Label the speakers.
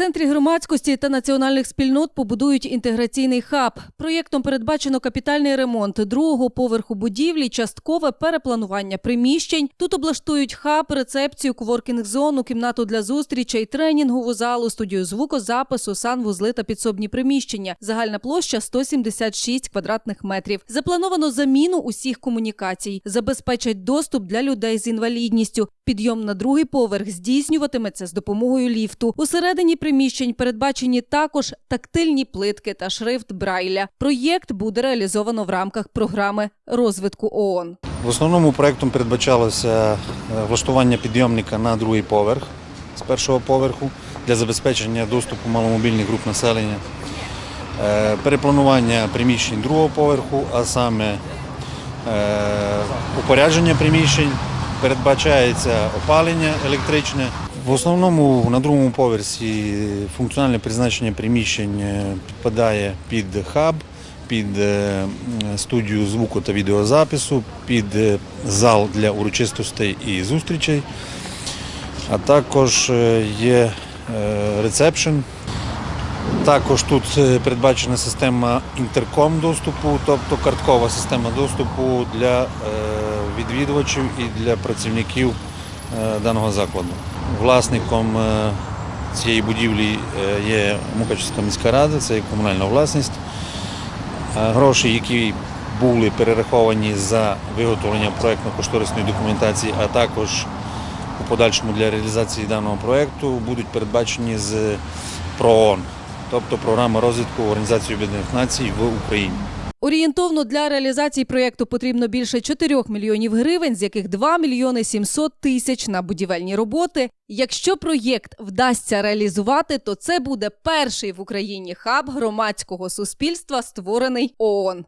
Speaker 1: центрі громадськості та національних спільнот побудують інтеграційний хаб. Проєктом передбачено капітальний ремонт другого поверху будівлі, часткове перепланування приміщень. Тут облаштують хаб, рецепцію, коворкінг-зону, кімнату для зустрічей, тренінгову залу, студію звукозапису, санвузли та підсобні приміщення. Загальна площа 176 квадратних метрів. Заплановано заміну усіх комунікацій. Забезпечать доступ для людей з інвалідністю. Підйом на другий поверх здійснюватиметься з допомогою ліфту. Усередині приміщень передбачені також тактильні плитки та шрифт Брайля. Проєкт буде реалізовано в рамках програми розвитку ООН.
Speaker 2: В основному проєктом передбачалося е, влаштування підйомника на другий поверх з першого поверху для забезпечення доступу маломобільних груп населення, Е, перепланування приміщень другого поверху, а саме е, упорядження приміщень, передбачається опалення електричне. В основному на другому поверсі функціональне призначення приміщень підпадає під хаб, під е, студію звуку та відеозапису, під е, зал для урочистостей і зустрічей, а також е, є е, ресепшн. Також тут е, передбачена система інтерком доступу, тобто карткова система доступу для відвідувачів і для працівників даного закладу. Власником е, цієї будівлі е, є Мукачівська міська рада, це є комунальна власність. Е, Гроші, які були перераховані за виготовлення проєктно-кошторисної документації, а також у подальшому для реалізації даного проєкту будуть передбачені з ПРООН, тобто програма розвитку Організації Об'єднаних Націй в Україні.
Speaker 1: Орієнтовно для реалізації проєкту потрібно більше 4 мільйонів гривень, з яких 2 мільйони 700 тисяч на будівельні роботи. Якщо проєкт вдасться реалізувати, то це буде перший в Україні хаб громадського суспільства, створений ООН.